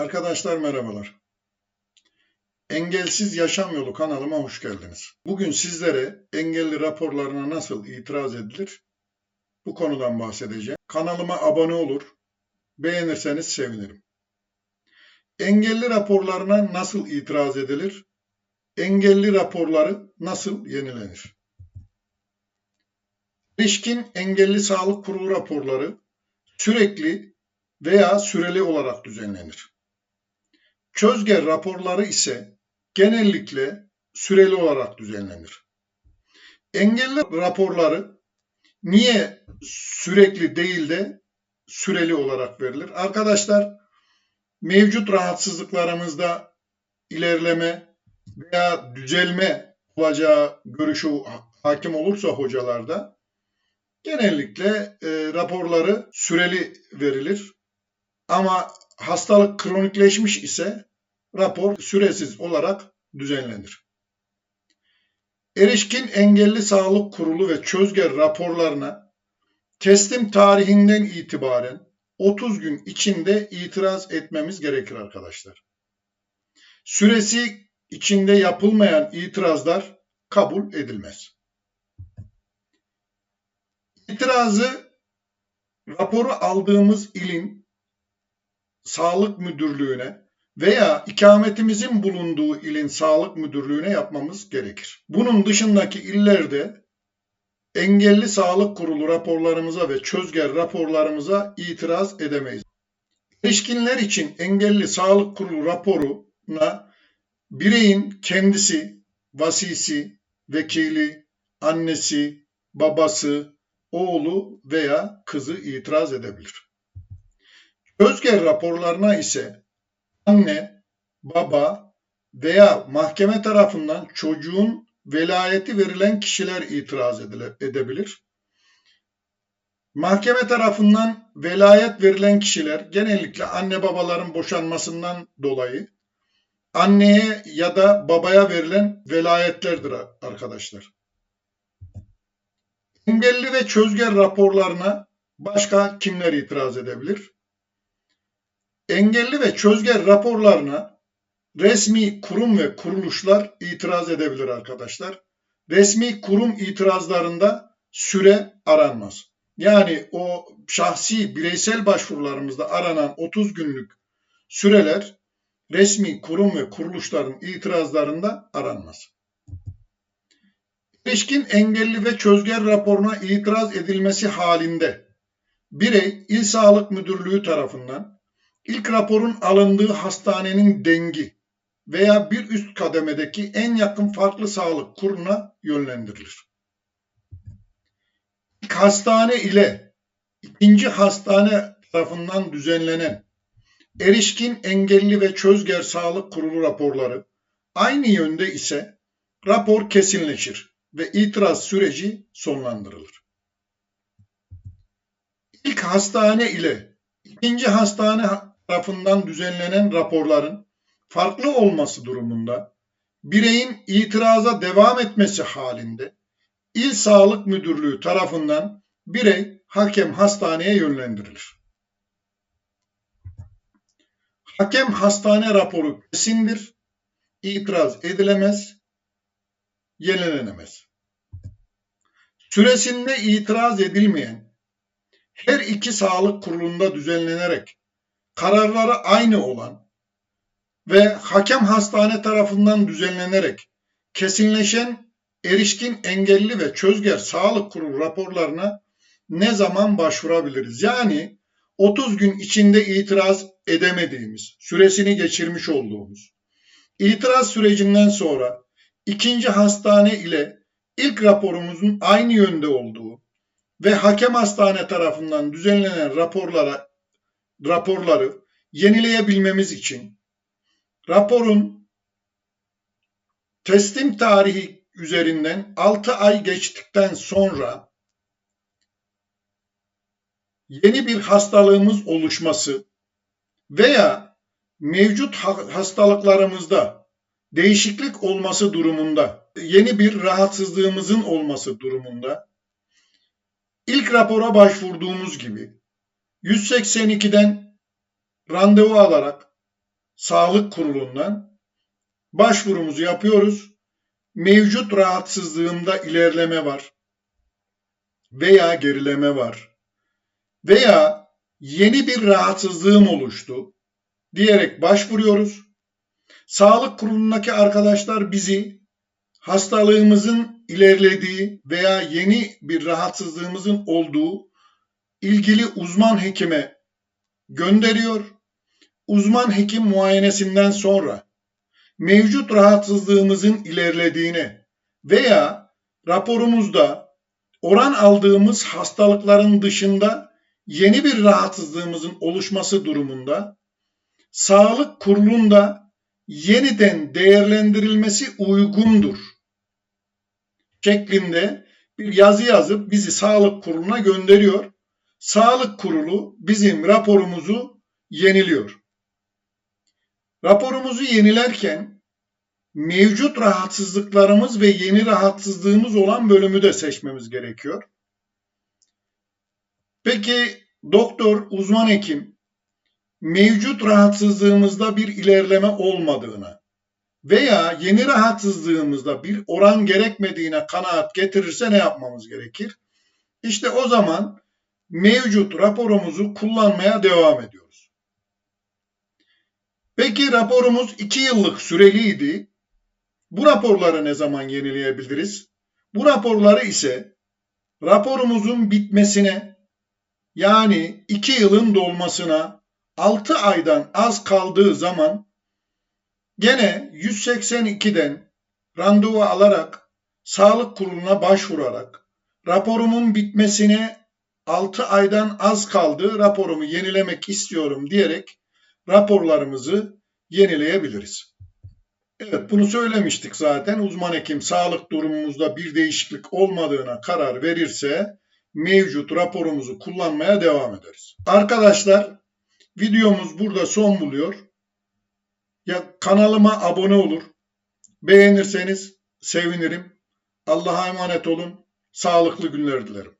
Arkadaşlar merhabalar. Engelsiz Yaşam Yolu kanalıma hoş geldiniz. Bugün sizlere engelli raporlarına nasıl itiraz edilir bu konudan bahsedeceğim. Kanalıma abone olur, beğenirseniz sevinirim. Engelli raporlarına nasıl itiraz edilir? Engelli raporları nasıl yenilenir? Erişkin Engelli Sağlık Kurulu raporları sürekli veya süreli olarak düzenlenir. Çözge raporları ise genellikle süreli olarak düzenlenir. Engelli raporları niye sürekli değil de süreli olarak verilir? Arkadaşlar mevcut rahatsızlıklarımızda ilerleme veya düzelme olacağı görüşü hakim olursa hocalarda genellikle e, raporları süreli verilir. Ama hastalık kronikleşmiş ise rapor süresiz olarak düzenlenir. Erişkin Engelli Sağlık Kurulu ve Çözger raporlarına teslim tarihinden itibaren 30 gün içinde itiraz etmemiz gerekir arkadaşlar. Süresi içinde yapılmayan itirazlar kabul edilmez. İtirazı raporu aldığımız ilin sağlık müdürlüğüne veya ikametimizin bulunduğu ilin sağlık müdürlüğüne yapmamız gerekir. Bunun dışındaki illerde engelli sağlık kurulu raporlarımıza ve çözger raporlarımıza itiraz edemeyiz. Erişkinler için engelli sağlık kurulu raporuna bireyin kendisi, vasisi, vekili, annesi, babası, oğlu veya kızı itiraz edebilir. Özger raporlarına ise anne, baba veya mahkeme tarafından çocuğun velayeti verilen kişiler itiraz edebilir. Mahkeme tarafından velayet verilen kişiler genellikle anne babaların boşanmasından dolayı anneye ya da babaya verilen velayetlerdir arkadaşlar. Engelli ve çözger raporlarına başka kimler itiraz edebilir? Engelli ve çözger raporlarına resmi kurum ve kuruluşlar itiraz edebilir arkadaşlar. Resmi kurum itirazlarında süre aranmaz. Yani o şahsi bireysel başvurularımızda aranan 30 günlük süreler resmi kurum ve kuruluşların itirazlarında aranmaz. İlişkin engelli ve çözger raporuna itiraz edilmesi halinde birey İl Sağlık Müdürlüğü tarafından ilk raporun alındığı hastanenin dengi veya bir üst kademedeki en yakın farklı sağlık kurumuna yönlendirilir. İlk hastane ile ikinci hastane tarafından düzenlenen erişkin engelli ve çözger sağlık kurulu raporları aynı yönde ise rapor kesinleşir ve itiraz süreci sonlandırılır. İlk hastane ile ikinci hastane tarafından düzenlenen raporların farklı olması durumunda bireyin itiraza devam etmesi halinde İl Sağlık Müdürlüğü tarafından birey hakem hastaneye yönlendirilir. Hakem hastane raporu kesindir, itiraz edilemez, yenilenemez. Süresinde itiraz edilmeyen her iki sağlık kurulunda düzenlenerek kararları aynı olan ve hakem hastane tarafından düzenlenerek kesinleşen erişkin engelli ve çözger sağlık kurulu raporlarına ne zaman başvurabiliriz? Yani 30 gün içinde itiraz edemediğimiz, süresini geçirmiş olduğumuz, itiraz sürecinden sonra ikinci hastane ile ilk raporumuzun aynı yönde olduğu ve hakem hastane tarafından düzenlenen raporlara raporları yenileyebilmemiz için raporun teslim tarihi üzerinden 6 ay geçtikten sonra yeni bir hastalığımız oluşması veya mevcut hastalıklarımızda değişiklik olması durumunda, yeni bir rahatsızlığımızın olması durumunda ilk rapora başvurduğumuz gibi 182'den randevu alarak Sağlık Kurulu'ndan başvurumuzu yapıyoruz. Mevcut rahatsızlığımda ilerleme var veya gerileme var veya yeni bir rahatsızlığım oluştu diyerek başvuruyoruz. Sağlık kurulundaki arkadaşlar bizi hastalığımızın ilerlediği veya yeni bir rahatsızlığımızın olduğu ilgili uzman hekime gönderiyor. Uzman hekim muayenesinden sonra mevcut rahatsızlığımızın ilerlediğini veya raporumuzda oran aldığımız hastalıkların dışında yeni bir rahatsızlığımızın oluşması durumunda sağlık kurulunda yeniden değerlendirilmesi uygundur şeklinde bir yazı yazıp bizi sağlık kuruluna gönderiyor. Sağlık kurulu bizim raporumuzu yeniliyor. Raporumuzu yenilerken mevcut rahatsızlıklarımız ve yeni rahatsızlığımız olan bölümü de seçmemiz gerekiyor. Peki doktor, uzman hekim mevcut rahatsızlığımızda bir ilerleme olmadığına veya yeni rahatsızlığımızda bir oran gerekmediğine kanaat getirirse ne yapmamız gerekir? İşte o zaman mevcut raporumuzu kullanmaya devam ediyoruz. Peki raporumuz 2 yıllık süreliydi. Bu raporları ne zaman yenileyebiliriz? Bu raporları ise raporumuzun bitmesine yani 2 yılın dolmasına 6 aydan az kaldığı zaman gene 182'den randevu alarak sağlık kuruluna başvurarak raporumun bitmesine 6 aydan az kaldı raporumu yenilemek istiyorum diyerek raporlarımızı yenileyebiliriz. Evet bunu söylemiştik zaten uzman hekim sağlık durumumuzda bir değişiklik olmadığına karar verirse mevcut raporumuzu kullanmaya devam ederiz. Arkadaşlar videomuz burada son buluyor. Ya kanalıma abone olur. Beğenirseniz sevinirim. Allah'a emanet olun. Sağlıklı günler dilerim.